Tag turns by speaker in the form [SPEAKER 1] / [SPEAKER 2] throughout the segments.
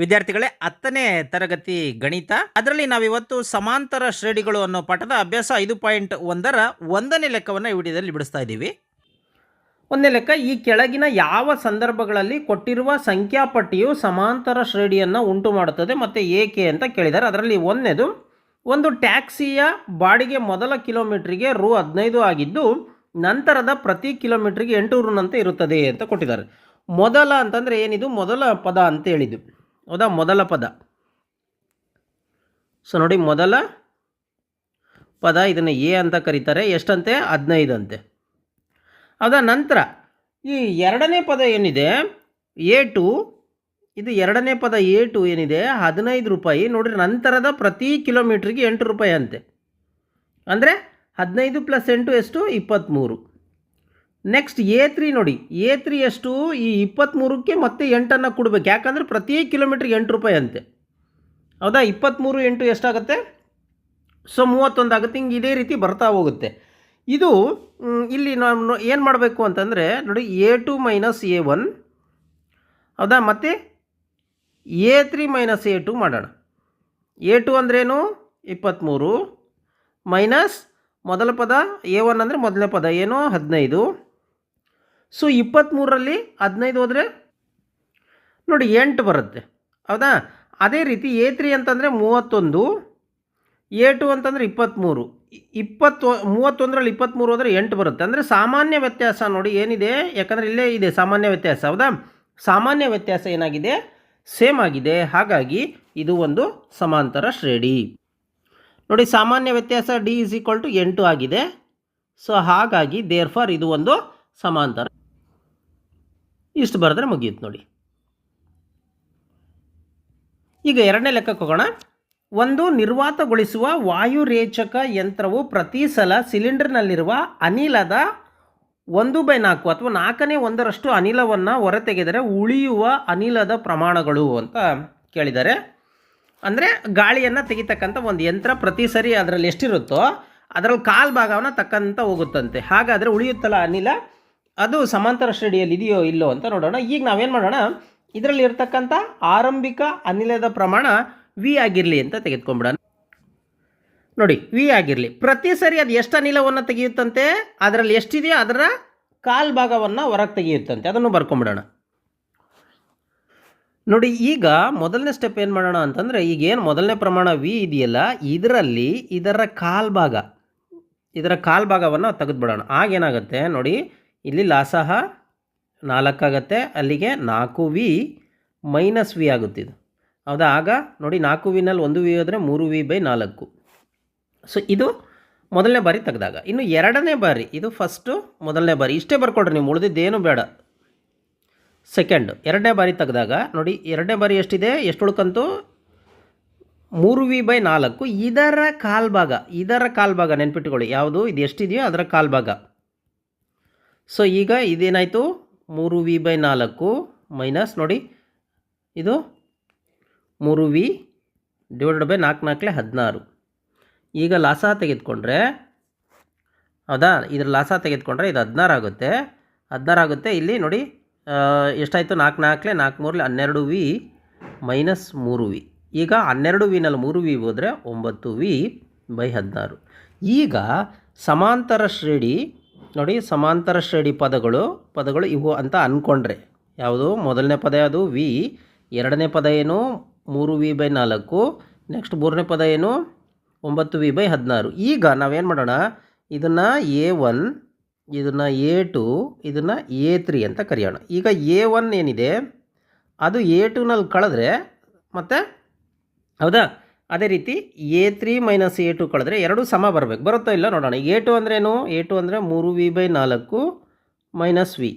[SPEAKER 1] ವಿದ್ಯಾರ್ಥಿಗಳೇ, ಹತ್ತನೇ ತರಗತಿ ಗಣಿತ. ಅದರಲ್ಲಿ ನಾವಿವತ್ತು ಸಮಾಂತರ ಶ್ರೇಣಿಗಳು ಅನ್ನೋ ಪಾಠದ ಅಭ್ಯಾಸ ಐದು ಪಾಯಿಂಟ್ ಒಂದರ ಒಂದನೇ ಲೆಕ್ಕವನ್ನು ಈ ವಿಡಿಯೋದಲ್ಲಿ ಬಿಡಿಸ್ತಾ ಇದ್ದೀವಿ. ಒಂದನೇ ಲೆಕ್ಕ, ಈ ಕೆಳಗಿನ ಯಾವ ಸಂದರ್ಭಗಳಲ್ಲಿ ಕೊಟ್ಟಿರುವ ಸಂಖ್ಯಾಪಟ್ಟಿಯು ಸಮಾಂತರ ಶ್ರೇಣಿಯನ್ನು ಉಂಟು ಮಾಡುತ್ತದೆ ಮತ್ತು ಏಕೆ ಅಂತ ಕೇಳಿದ್ದಾರೆ. ಅದರಲ್ಲಿ ಒಂದನೇದು, ಒಂದು ಟ್ಯಾಕ್ಸಿಯ ಬಾಡಿಗೆ ಮೊದಲ ಕಿಲೋಮೀಟ್ರಿಗೆ ರು ಹದಿನೈದು ಆಗಿದ್ದು, ನಂತರದ ಪ್ರತಿ ಕಿಲೋಮೀಟ್ರಿಗೆ ಎಂಟು ರೂನಂತೆ ಇರುತ್ತದೆ ಅಂತ ಕೊಟ್ಟಿದ್ದಾರೆ. ಮೊದಲ ಅಂತಂದರೆ ಏನಿದು? ಮೊದಲ ಪದ ಅಂತ ಹೇಳಿದ್ದು. ಹೌದಾ? ಮೊದಲ ಪದ. ಸೊ ನೋಡಿ, ಮೊದಲ ಪದ ಇದನ್ನು ಎ ಅಂತ ಕರೀತಾರೆ. ಎಷ್ಟಂತೆ? ಹದಿನೈದಂತೆ. ಅಂತೆ ಹೌದಾ ನಂತರ ಈ ಎರಡನೇ ಪದ ಏನಿದೆ? ಎ ಟು, ಇದು ಎರಡನೇ ಪದ ಎ ಟು ಏನಿದೆ? ಹದಿನೈದು ರೂಪಾಯಿ. ನೋಡಿರಿ, ನಂತರದ ಪ್ರತಿ ಕಿಲೋಮೀಟ್ರಿಗೆ ಎಂಟು ರೂಪಾಯಿ ಅಂತೆ. ಅಂದರೆ ಹದಿನೈದು ಪ್ಲಸ್ ಎಂಟು ಎಷ್ಟು? ಇಪ್ಪತ್ತ್ಮೂರು ನೆಕ್ಸ್ಟ್ ಎ ತ್ರೀ ನೋಡಿ. ಎ ತ್ರೀ ಎಷ್ಟು ಈ ಇಪ್ಪತ್ತ್ಮೂರಕ್ಕೆ ಮತ್ತೆ ಎಂಟನ್ನು ಕೊಡಬೇಕು. ಯಾಕಂದರೆ ಪ್ರತಿ ಕಿಲೋಮೀಟ್ರಿಗೆ ಎಂಟು ರೂಪಾಯಿ ಅಂತೆ. ಹೌದಾ? ಇಪ್ಪತ್ತ್ಮೂರು ಎಂಟು ಎಷ್ಟಾಗುತ್ತೆ? ಸೊ ಮೂವತ್ತೊಂದು ಆಗುತ್ತೆ. ಹಿಂಗೆ ಇದೇ ರೀತಿ ಬರ್ತಾ ಹೋಗುತ್ತೆ. ಇದು ಇಲ್ಲಿ ನಾವು ಏನು ಮಾಡಬೇಕು ಅಂತಂದರೆ, ನೋಡಿ A two minus A one ಹೌದಾ? ಮತ್ತು A three minus A two ಮಾಡೋಣ. ಎ ಟು ಅಂದ್ರೇನು? ಇಪ್ಪತ್ತ್ಮೂರು ಮೈನಸ್ ಮೊದಲ ಪದ ಎ ಒನ್ ಅಂದರೆ ಮೊದಲನೇ ಪದ. ಏನು ಹದಿನೈದು. ಸೊ ಇಪ್ಪತ್ತ್ಮೂರರಲ್ಲಿ ಹದಿನೈದು ಹೋದರೆ ನೋಡಿ ಎಂಟು ಬರುತ್ತೆ. ಹೌದಾ? ಅದೇ ರೀತಿ ಎ ತ್ರೀ ಅಂತಂದರೆ ಮೂವತ್ತೊಂದು ಎ ಟು ಅಂತಂದರೆ ಇಪ್ಪತ್ತ್ಮೂರು ಇಪ್ಪತ್ತು, ಮೂವತ್ತೊಂದರಲ್ಲಿ ಇಪ್ಪತ್ತ್ಮೂರು ಹೋದರೆ ಎಂಟು ಬರುತ್ತೆ. ಅಂದರೆ ಸಾಮಾನ್ಯ ವ್ಯತ್ಯಾಸ ನೋಡಿ ಏನಿದೆ? ಯಾಕಂದರೆ ಇಲ್ಲೇ ಇದೆ ಸಾಮಾನ್ಯ ವ್ಯತ್ಯಾಸ, ಹೌದಾ? ಸಾಮಾನ್ಯ ವ್ಯತ್ಯಾಸ ಏನಾಗಿದೆ? ಸೇಮ್ ಆಗಿದೆ. ಹಾಗಾಗಿ ಇದು ಒಂದು ಸಮಾಂತರ ಶ್ರೇಣಿ. ನೋಡಿ ಸಾಮಾನ್ಯ ವ್ಯತ್ಯಾಸ ಡಿ ಇಸ್ ಈಕ್ವಲ್ ಟು ಎಂಟು ಆಗಿದೆ. ಸೊ ಹಾಗಾಗಿ ದೇರ್ ಫಾರ್ ಇದು ಒಂದು ಸಮಾಂತರ ಇಷ್ಟು ಬರೆದ್ರೆ ಮುಗಿಯುತ್ತೆ ನೋಡಿ. ಈಗ ಎರಡನೇ ಲೆಕ್ಕಕ್ಕೆ ಹೋಗೋಣ. ಒಂದು ನಿರ್ವಾತಗೊಳಿಸುವ ವಾಯುರೇಚಕ ಯಂತ್ರವು ಪ್ರತಿ ಸಲ ಸಿಲಿಂಡರ್ನಲ್ಲಿರುವ ಅನಿಲದ ಒಂದು ಬೈ ನಾಲ್ಕು ಅಥವಾ ನಾಲ್ಕನೇ ಒಂದರಷ್ಟು ಅನಿಲವನ್ನು ಹೊರತೆಗೆದರೆ ಉಳಿಯುವ ಅನಿಲದ ಪ್ರಮಾಣಗಳು ಅಂತ ಕೇಳಿದ್ದಾರೆ. ಅಂದರೆ ಗಾಳಿಯನ್ನು ತೆಗಿತಕ್ಕಂಥ ಒಂದು ಯಂತ್ರ ಪ್ರತಿ ಸರಿ ಅದರಲ್ಲಿ ಎಷ್ಟಿರುತ್ತೋ ಅದರಲ್ಲಿ ಕಾಲು ಭಾಗವನ್ನು ತಕ್ಕಂತ ಹೋಗುತ್ತಂತೆ. ಹಾಗಾದರೆ ಉಳಿಯುತ್ತಲ್ಲ ಅನಿಲ? ಅದು ಸಮಾಂತರ ಶ್ರೇಣಿಯಲ್ಲಿ ಇದೆಯೋ ಇಲ್ಲೋ ಅಂತ ನೋಡೋಣ. ಈಗ ನಾವೇನು ಮಾಡೋಣ? ಇದರಲ್ಲಿ ಇರತಕ್ಕಂಥ ಆರಂಭಿಕ ಅನಿಲದ ಪ್ರಮಾಣ ವಿ ಆಗಿರಲಿ ಅಂತ ತೆಗೆದುಕೊಂಡ್ಬಿಡೋಣ. ನೋಡಿ ವಿ ಆಗಿರಲಿ. ಪ್ರತಿ ಸರಿ ಅದು ಎಷ್ಟು ಅನಿಲವನ್ನು ತೆಗೆಯುತ್ತಂತೆ? ಅದರಲ್ಲಿ ಎಷ್ಟಿದೆಯೋ ಅದರ ಕಾಲ್ ಭಾಗವನ್ನು ಹೊರಗೆ ತೆಗೆಯುತ್ತಂತೆ. ಅದನ್ನು ಬರ್ಕೊಂಬಿಡೋಣ. ನೋಡಿ, ಈಗ ಮೊದಲನೇ ಸ್ಟೆಪ್ ಏನು ಮಾಡೋಣ ಅಂತಂದರೆ ಈಗ ಏನು ಮೊದಲನೇ ಪ್ರಮಾಣ ವಿ ಇದೆಯಲ್ಲ, ಇದರಲ್ಲಿ ಇದರ ಕಾಲ್ ಭಾಗ, ಇದರ ಕಾಲ್ ಭಾಗವನ್ನು ತೆಗೆದುಬಿಡೋಣ. ಆಗೇನಾಗುತ್ತೆ ನೋಡಿ ಇಲ್ಲಿ ಲಾಸಹ ನಾಲ್ಕಾಗತ್ತೆ ಅಲ್ಲಿಗೆ ನಾಲ್ಕು ವಿ ಮೈನಸ್ ವಿ ಆಗುತ್ತಿದ್ದು ಹೌದಾ? ಆಗ ನೋಡಿ ನಾಲ್ಕು ವಿನಲ್ಲಿ ಒಂದು ವಿ ಆದರೆ ಮೂರು ವಿ ಬೈ ನಾಲ್ಕು. ಸೊ ಇದು ಮೊದಲನೇ ಬಾರಿ ತೆಗೆದಾಗ. ಇನ್ನು ಎರಡನೇ ಬಾರಿ, ಇದು ಫಸ್ಟು ಮೊದಲನೇ ಬಾರಿ. ಇಷ್ಟೇ ಬರ್ಕೊಡ್ರಿ, ನೀವು ಉಳಿದಿದ್ದೇನು ಬೇಡ. ಸೆಕೆಂಡ್ ಎರಡನೇ ಬಾರಿ ತೆಗೆದಾಗ, ನೋಡಿ ಎರಡನೇ ಬಾರಿ ಎಷ್ಟಿದೆ? ಎಷ್ಟು ಉಳ್ಕಂತು ಮೂರು ವಿ ಬೈ ನಾಲ್ಕು. ಇದರ ಕಾಲ್ಭಾಗ ಇದರ ಕಾಲ್ಭಾಗ ನೆನ್ಪಿಟ್ಕೊಳ್ಳಿ. ಯಾವುದು? ಇದು ಎಷ್ಟಿದೆಯೋ ಅದರ ಕಾಲ್ ಭಾಗ ಸೊ ಈಗ ಇದೇನಾಯಿತು? ಮೂರು ವಿ ಬೈ ನಾಲ್ಕು ಮೈನಸ್ ನೋಡಿ, ಇದು ಮೂರು ವಿ ಡಿವೈಡೆಡ್ ಬೈ ನಾಲ್ಕು ನಾಲ್ಕಲೆ ಹದಿನಾರು. ಈಗ ಲಾಸ ತೆಗೆದುಕೊಂಡ್ರೆ ಹೌದಾ ಇದ್ರ ಲಾಸ ತೆಗೆದುಕೊಂಡ್ರೆ ಇದು ಹದಿನಾರು ಆಗುತ್ತೆ. ಹದಿನಾರು ಆಗುತ್ತೆ, ಇಲ್ಲಿ ನೋಡಿ ಎಷ್ಟಾಯಿತು? ನಾಲ್ಕು ನಾಲ್ಕಲೆ ನಾಲ್ಕು ಮೂರಲ್ಲಿ ಹನ್ನೆರಡು ವಿ ಮೈನಸ್ ಮೂರು ವಿ. ಈಗ ಹನ್ನೆರಡು ವಿನಲ್ಲಿ ಮೂರು ವಿ ಹೋದರೆ ಒಂಬತ್ತು ವಿ ಬೈ ಹದಿನಾರು. ಈಗ ಸಮಾಂತರ ಶ್ರೇಣಿ ನೋಡಿ ಸಮಾಂತರ ಶ್ರೇಣಿ ಪದಗಳು ಪದಗಳು ಇವು ಅಂತ ಅಂದ್ಕೊಂಡ್ರೆ ಯಾವುದು? ಮೊದಲನೇ ಪದ ಯಾವುದು? ವಿ. ಎರಡನೇ ಪದ ಏನು? ಮೂರು ವಿ ಬೈ ನಾಲ್ಕು. ನೆಕ್ಸ್ಟ್ ಮೂರನೇ ಪದ ಏನು? ಒಂಬತ್ತು ವಿ ಬೈ ಹದಿನಾರು. ಈಗ ನಾವೇನು ಮಾಡೋಣ? ಇದನ್ನು ಎ ಒನ್, ಇದನ್ನು ಎ ಟು, ಇದನ್ನು ಎ ತ್ರೀ ಅಂತ ಕರೆಯೋಣ. ಈಗ ಎ ಒನ್ ಏನಿದೆ? ಅದು ಎ ಟೂನಲ್ಲಿ ಕಳೆದ್ರೆ ಮತ್ತು ಹೌದಾ? ಅದೇ ರೀತಿ A three minus A two ಕಳೆದ್ರೆ ಎರಡು ಸಮ ಬರಬೇಕು. ಬರುತ್ತೋ ಇಲ್ಲ ನೋಡೋಣ. ಎ ಟು ಅಂದ್ರೇನು ಎ ಟು ಅಂದರೆ ಮೂರು ವಿ ಬೈ ನಾಲ್ಕು ಮೈನಸ್ ವಿ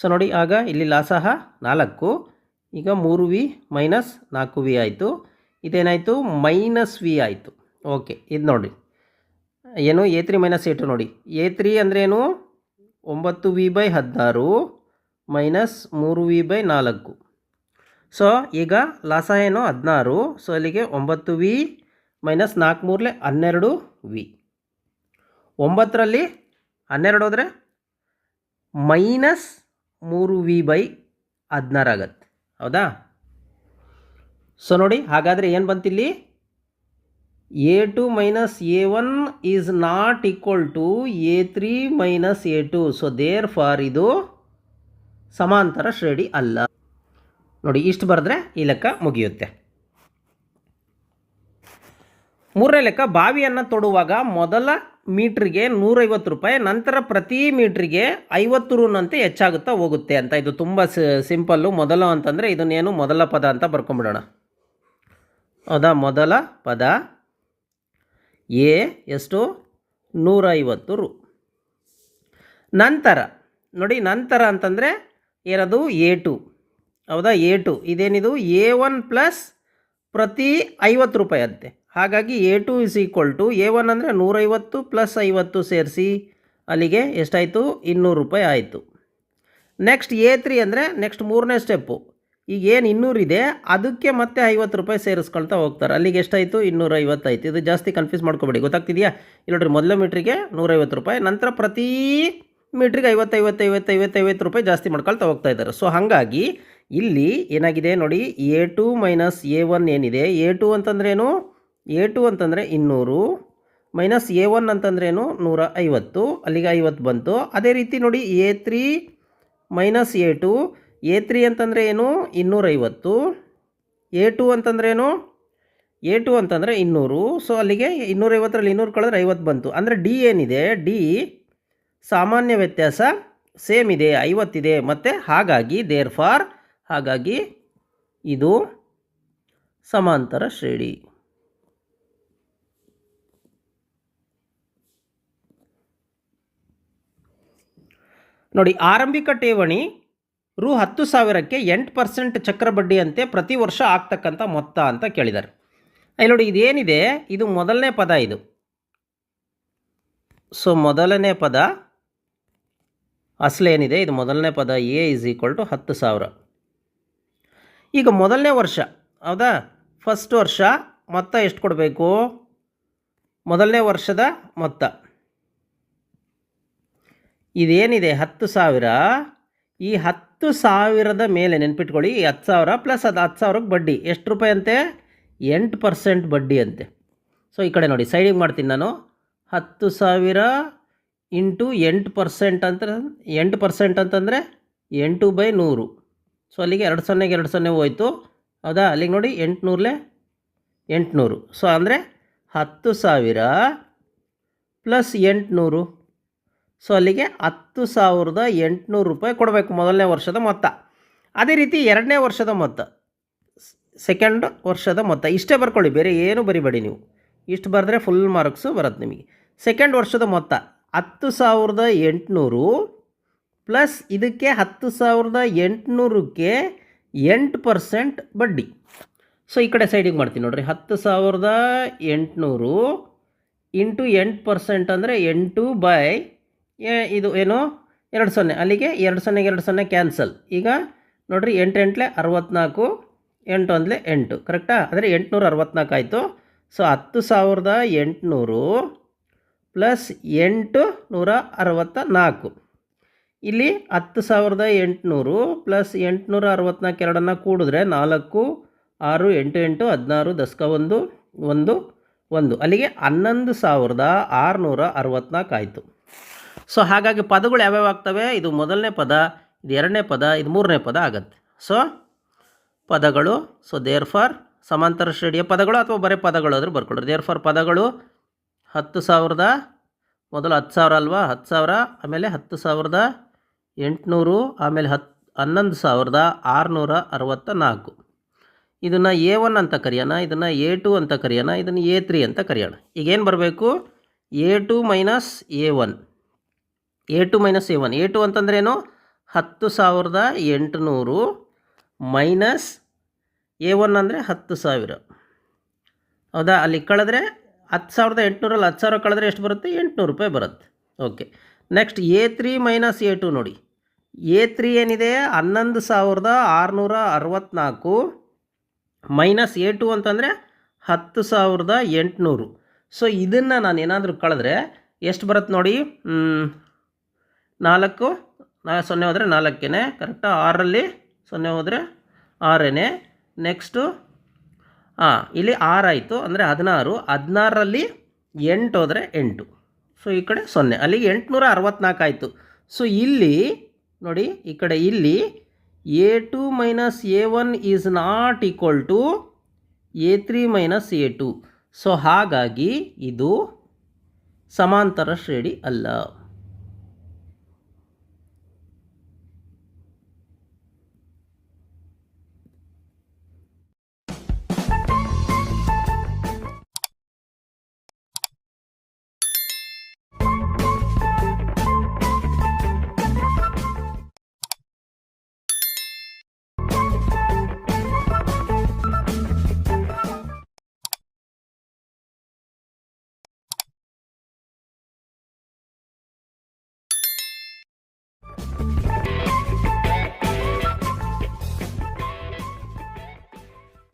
[SPEAKER 1] ಸೊ ನೋಡಿ, ಆಗ ಇಲ್ಲಿ ಲಾಸಹ ನಾಲ್ಕು. ಈಗ ಮೂರು ವಿ ಮೈನಸ್ ನಾಲ್ಕು ವಿ ಆಯಿತು. ಇದೇನಾಯಿತು? ಮೈನಸ್ ವಿ ಆಯಿತು. ಓಕೆ ಇದು ನೋಡಿ. ಏನು? A three minus A two ನೋಡಿ. ಎ ತ್ರೀ ಅಂದ್ರೇನು ಒಂಬತ್ತು ವಿ ಬೈ ಹದಿನಾರು ಮೈನಸ್ ಮೂರು ವಿ ಬೈ ನಾಲ್ಕು. ಸೊ ಈಗ ಲಾಸ ಏನು ಹದಿನಾರು ಸೊ ಅಲ್ಲಿಗೆ ಒಂಬತ್ತು ವಿ ಮೈನಸ್ ನಾಲ್ಕು ಮೂರಲೆ ಹನ್ನೆರಡು ವಿ. ಒಂಬತ್ತರಲ್ಲಿ ಹನ್ನೆರಡು ಹೋದರೆ ಮೈನಸ್ ಮೂರು ವಿ ಬೈ ಹದಿನಾರು ಆಗತ್ತೆ. ಹೌದಾ? ಸೊ ನೋಡಿ ಹಾಗಾದರೆ ಏನು ಬಂತಿಲ್ಲಿ? A two minus A one is not equal to A three minus A two. So therefore ಇದು ಸಮಾಂತರ ಶ್ರೇಣಿ ಅಲ್ಲ. ನೋಡಿ, ಇಷ್ಟು ಬರೆದ್ರೆ ಈ ಲೆಕ್ಕ ಮುಗಿಯುತ್ತೆ. ಮೂರನೇ ಲೆಕ್ಕ, ಬಾವಿಯನ್ನು ತೊಡುವಾಗ ಮೊದಲ ಮೀಟ್ರಿಗೆ ನೂರೈವತ್ತು ರೂಪಾಯಿ, ನಂತರ ಪ್ರತಿ ಮೀಟ್ರಿಗೆ ಐವತ್ತು ರೂನಂತೆ ಹೆಚ್ಚಾಗುತ್ತಾ ಹೋಗುತ್ತೆ ಅಂತ. ಇದು ತುಂಬ ಸಿಂಪಲ್ಲು. ಮೊದಲು ಅಂತಂದರೆ ಇದನ್ನೇನು ಮೊದಲ ಪದ ಅಂತ ಬರ್ಕೊಂಬಿಡೋಣ. ಹೌದಾ ಮೊದಲ ಪದ, ಎ ಎಷ್ಟು? ನೂರೈವತ್ತು ರು. ನಂತರ, ನೋಡಿ, ನಂತರ ಅಂತಂದರೆ ಏನದು? ಎ ಟು ಹೌದಾ? A two. ಇದೇನಿದು? ಎ ಒನ್ ಪ್ಲಸ್ ಪ್ರತಿ ಐವತ್ತು ರೂಪಾಯಿ ಅಂತೆ. ಹಾಗಾಗಿ A two is equal to A one ಅಂದರೆ ನೂರೈವತ್ತು ಪ್ಲಸ್ ಐವತ್ತು ಸೇರಿಸಿ ಅಲ್ಲಿಗೆ ಎಷ್ಟಾಯಿತು? ಇನ್ನೂರು ರೂಪಾಯಿ ಆಯಿತು. ನೆಕ್ಸ್ಟ್ ಎ ತ್ರೀ ಅಂದರೆ ನೆಕ್ಸ್ಟ್ ಮೂರನೇ ಸ್ಟೆಪ್ಪು. ಈಗ ಏನು ಇನ್ನೂರಿದೆ ಅದಕ್ಕೆ ಮತ್ತೆ ಐವತ್ತು ರೂಪಾಯಿ ಸೇರಿಸ್ಕೊಳ್ತಾ ಹೋಗ್ತಾರೆ. ಅಲ್ಲಿಗೆ ಎಷ್ಟಾಯಿತು? ಇನ್ನೂರ ಐವತ್ತಾಯಿತು ಇದು ಜಾಸ್ತಿ ಕನ್ಫ್ಯೂಸ್ ಮಾಡ್ಕೊಬೇಡಿ. ಗೊತ್ತಾಗ್ತಿದೆಯಾ? ಇಲ್ಲಿ ನೋಡ್ರಿ, ಮೊದಲ ಮೀಟ್ರಿಗೆ ನೂರೈವತ್ತು ರೂಪಾಯಿ, ನಂತರ ಪ್ರತಿ ಮೀಟ್ರಿಗೆ ಐವತ್ತು ಐವತ್ತು ಐವತ್ತು ಐವತ್ತು ಐವತ್ತು ರೂಪಾಯಿ ಜಾಸ್ತಿ ಮಾಡ್ಕೊಳ್ತಾ ಹೋಗ್ತಾ ಇದ್ದಾರೆ. ಸೊ ಹಾಗಾಗಿ ಇಲ್ಲಿ ಏನಾಗಿದೆ ನೋಡಿ A two minus A one ಏನಿದೆ? ಎ ಟು ಅಂತಂದ್ರೇನು? ಎ ಟು ಅಂತಂದರೆ ಇನ್ನೂರು ಮೈನಸ್ ಎ ಒನ್ ಅಂತಂದ್ರೇನು? ನೂರ ಐವತ್ತು ಅಲ್ಲಿಗೆ ಐವತ್ತು ಬಂತು. ಅದೇ ರೀತಿ ನೋಡಿ A three minus A two A three ಅಂತಂದರೆ ಏನು? ಇನ್ನೂರೈವತ್ತು. ಎ ಟು ಅಂತಂದ್ರೇನು? ಎ ಟು ಅಂತಂದರೆ ಇನ್ನೂರು. ಸೊ ಅಲ್ಲಿಗೆ ಇನ್ನೂರೈವತ್ತರಲ್ಲಿ ಇನ್ನೂರು ಕಳೆದ್ರೆ ಐವತ್ತು ಬಂತು. ಅಂದರೆ ಡಿ ಏನಿದೆ? ಡಿ ಸಾಮಾನ್ಯ ವ್ಯತ್ಯಾಸ ಸೇಮ್ ಇದೆ ಐವತ್ತಿದೆ ಮತ್ತು ಹಾಗಾಗಿ ದೇರ್ ಫಾರ್ ಹಾಗಾಗಿ ಇದು ಸಮಾಂತರ ಶ್ರೇಣಿ. ನೋಡಿ, ಆರಂಭಿಕ ಠೇವಣಿ ರು ಹತ್ತು ಸಾವಿರಕ್ಕೆ ಎಂಟು ಪರ್ಸೆಂಟ್ ಚಕ್ರ ಬಡ್ಡಿಯಂತೆ ಪ್ರತಿ ವರ್ಷ ಆಗ್ತಕ್ಕಂಥ ಮೊತ್ತ ಅಂತ ಕೇಳಿದ್ದಾರೆ. ಇಲ್ಲಿ ನೋಡಿ, ಇದೇನಿದೆ? ಇದು ಮೊದಲನೇ ಪದ ಇದು. ಸೊ ಮೊದಲನೇ ಪದ ಅಸಲೇನಿದೆ ಇದು ಮೊದಲನೇ ಪದ ಎ ಇಸ್ ಈಕ್ವಲ್ ಟು ಹತ್ತು ಸಾವಿರ. ಈಗ ಮೊದಲನೇ ವರ್ಷ, ಹೌದಾ? ಫಸ್ಟ್ ವರ್ಷ ಮೊತ್ತ ಎಷ್ಟು ಕೊಡಬೇಕು? ಮೊದಲನೇ ವರ್ಷದ ಮೊತ್ತ. ಇದೇನಿದೆ? ಹತ್ತು ಸಾವಿರ. ಈ ಹತ್ತು ಸಾವಿರದ ಮೇಲೆ ನೆನ್ಪಿಟ್ಕೊಳ್ಳಿ. ಈ ಹತ್ತು ಸಾವಿರ ಪ್ಲಸ್ ಅದು ಹತ್ತು ಸಾವಿರಕ್ಕೆ ಬಡ್ಡಿ. ಎಷ್ಟು ರೂಪಾಯಿ ಅಂತೆ? ಎಂಟು ಪರ್ಸೆಂಟ್ ಬಡ್ಡಿ ಅಂತೆ. ಸೊ ಈ ಕಡೆ ನೋಡಿ ಸೈಡಿಗೆ ಮಾಡ್ತೀನಿ ನಾನು. ಹತ್ತು ಸಾವಿರ ಇಂಟು ಎಂಟು ಪರ್ಸೆಂಟ್ ಅಂತ, ಎಂಟು ಪರ್ಸೆಂಟ್ ಅಂತಂದರೆ ಎಂಟು ಬೈ ನೂರು. ಸೊ ಅಲ್ಲಿಗೆ ಎರಡು ಸೊನ್ನೆಗೆ ಎರಡು ಸೊನ್ನೆ ಹೋಯ್ತು. ಹೌದಾ? ಅಲ್ಲಿಗೆ ನೋಡಿ ಎಂಟುನೂರಲೆ ಎಂಟುನೂರು. ಸೊ ಅಂದರೆ ಹತ್ತು ಸಾವಿರ ಪ್ಲಸ್ ಎಂಟುನೂರು. ಸೊ ಅಲ್ಲಿಗೆ ಹತ್ತು ಸಾವಿರದ ಎಂಟುನೂರು ರೂಪಾಯಿ ಕೊಡಬೇಕು ಮೊದಲನೇ ವರ್ಷದ ಮೊತ್ತ. ಅದೇ ರೀತಿ ಎರಡನೇ ವರ್ಷದ ಮೊತ್ತ ಸೆಕೆಂಡ್ ವರ್ಷದ ಮೊತ್ತ. ಇಷ್ಟೇ ಬರ್ಕೊಳ್ಳಿ, ಬೇರೆ ಏನು ಬರಿಬೇಡಿ ನೀವು. ಇಷ್ಟು ಬರೆದ್ರೆ ಫುಲ್ ಮಾರ್ಕ್ಸು ಬರುತ್ತೆ ನಿಮಗೆ. ಸೆಕೆಂಡ್ ವರ್ಷದ ಮೊತ್ತ, ಹತ್ತು ಸಾವಿರದ ಎಂಟುನೂರು. ಪ್ಲಸ್ ಇದಕ್ಕೆ ಹತ್ತು ಸಾವಿರದ ಎಂಟುನೂರಕ್ಕೆ ಎಂಟು ಪರ್ಸೆಂಟ್ ಬಡ್ಡಿ. ಸೊ ಈ ಕಡೆ ಸೈಡಿಗೆ ಮಾಡ್ತೀನಿ ನೋಡಿರಿ. ಹತ್ತು ಸಾವಿರದ ಎಂಟುನೂರು ಇಂಟು ಎಂಟು ಪರ್ಸೆಂಟ್ ಅಂದರೆ ಎಂಟು ಬೈ ಇದು ಏನು? ಎರಡು ಸೊನ್ನೆ. ಅಲ್ಲಿಗೆ ಎರಡು ಸೊನ್ನೆಗೆ ಎರಡು ಸೊನ್ನೆ ಕ್ಯಾನ್ಸಲ್ ಈಗ ನೋಡಿರಿ, ಎಂಟು ಎಂಟ್ಲೆ ಅರವತ್ತ್ನಾಲ್ಕು ಎಂಟು ಅಂದಲೆ ಎಂಟು. ಕರೆಕ್ಟಾ ಅಂದರೆ ಎಂಟುನೂರ ಅರವತ್ತ್ನಾಲ್ಕು ಆಯಿತು. ಸೊ ಹತ್ತು ಸಾವಿರದ ಎಂಟುನೂರು ಪ್ಲಸ್ ಎಂಟು ನೂರ ಅರವತ್ತ ನಾಲ್ಕು ಇಲ್ಲಿ ಹತ್ತು ಸಾವಿರದ ಎಂಟುನೂರು ಪ್ಲಸ್ ಎಂಟುನೂರ ಅರವತ್ನಾಲ್ಕು ಎರಡನ್ನು ಕೂಡಿದ್ರೆ ನಾಲ್ಕು, ಆರು, ಎಂಟು ಎಂಟು, ಹದಿನಾರು, ದಶಕ ಒಂದು ಒಂದು ಒಂದು. ಅಲ್ಲಿಗೆ ಹನ್ನೊಂದು ಸಾವಿರದ ಆರುನೂರ ಅರವತ್ತ್ನಾಲ್ಕು ಆಯಿತು. ಸೊ ಹಾಗಾಗಿ ಪದಗಳು ಯಾವ್ಯಾವ ಆಗ್ತವೆ? ಇದು ಮೊದಲನೇ ಪದ, ಇದು ಎರಡನೇ ಪದ, ಇದು ಮೂರನೇ ಪದ ಆಗುತ್ತೆ. ಸೊ ಪದಗಳು ಸೊ ದೇರ್ ಫಾರ್ ಸಮಾಂತರ ಶ್ರೇಣಿಯ ಪದಗಳು ಅಥವಾ ಬರೀ ಪದಗಳು ಆದರೂ ಬರ್ಕೊಳ್ರಿ ದೇರ್ ಫಾರ್ ಪದಗಳು ಹತ್ತು ಸಾವಿರದ, ಮೊದಲು ಹತ್ತು ಸಾವಿರ ಅಲ್ವಾ? ಹತ್ತು ಸಾವಿರ, ಆಮೇಲೆ ಹತ್ತು ಸಾವಿರದ ಎಂಟುನೂರು ಆಮೇಲೆ ಹತ್ತು ಹನ್ನೊಂದು ಸಾವಿರದ ಆರುನೂರ ಅರವತ್ತ ನಾಲ್ಕು ಇದನ್ನು ಎ ಒನ್ ಅಂತ ಕರೆಯೋಣ, ಇದನ್ನು ಎ ಟು ಅಂತ ಕರೆಯೋಣ, ಇದನ್ನು ಎ ತ್ರೀ ಅಂತ ಕರೆಯೋಣ. ಈಗೇನು ಬರಬೇಕು? A two minus A one. A two minus A one. A two ಅಂತಂದ್ರೇನು? ಹತ್ತು ಸಾವಿರದ ಎಂಟುನೂರು ಮೈನಸ್ ಎ ಒನ್ ಅಂದರೆ ಹತ್ತು ಸಾವಿರ. ಹೌದಾ? ಅಲ್ಲಿ ಕಳೆದ್ರೆ ಹತ್ತು ಸಾವಿರದ ಎಂಟುನೂರಲ್ಲಿ ಹತ್ತು ಸಾವಿರ ಕಳೆದ್ರೆ ಎಷ್ಟು ಬರುತ್ತೆ? ಎಂಟುನೂರು ರೂಪಾಯಿ ಬರುತ್ತೆ. Okay. Next A three minus A two ನೋಡಿ. ಎ ತ್ರೀ ಏನಿದೆ? ಹನ್ನೊಂದು ಸಾವಿರದ ಆರುನೂರ ಅರವತ್ತ್ನಾಲ್ಕು ಮೈನಸ್ ಎ ಟು ಅಂತಂದರೆ ಹತ್ತು ಸಾವಿರದ ಎಂಟುನೂರು. ಸೊ ಇದನ್ನು ನಾನು ಏನಾದರೂ ಕಳೆದ್ರೆ ಎಷ್ಟು ಬರುತ್ತೆ ನೋಡಿ? ನಾಲ್ಕು, ನಾ ಸೊನ್ನೆ ಹೋದರೆ ನಾಲ್ಕೇ ಕರೆಕ್ಟಾ ಆರಲ್ಲಿ ಸೊನ್ನೆ ಹೋದರೆ ಆರೇನೆ ನೆಕ್ಸ್ಟು ಹಾಂ ಇಲ್ಲಿ ಆರಾಯಿತು ಅಂದರೆ ಹದಿನಾರು, ಹದಿನಾರರಲ್ಲಿ ಎಂಟು ಹೋದರೆ ಎಂಟು. ಸೊ ಈ ಕಡೆ ಸೊನ್ನೆ, ಅಲ್ಲಿಗೆ ಎಂಟುನೂರ ಅರವತ್ತ್ನಾಲ್ಕು ಆಯಿತು. ಸೊ ಇಲ್ಲಿ ನೋಡಿ, ಈ ಕಡೆ ಇಲ್ಲಿ A two minus A one is not equal to A three minus A two so ಹಾಗಾಗಿ ಇದು ಸಮಾಂತರ ಶ್ರೇಣಿ ಅಲ್ಲ.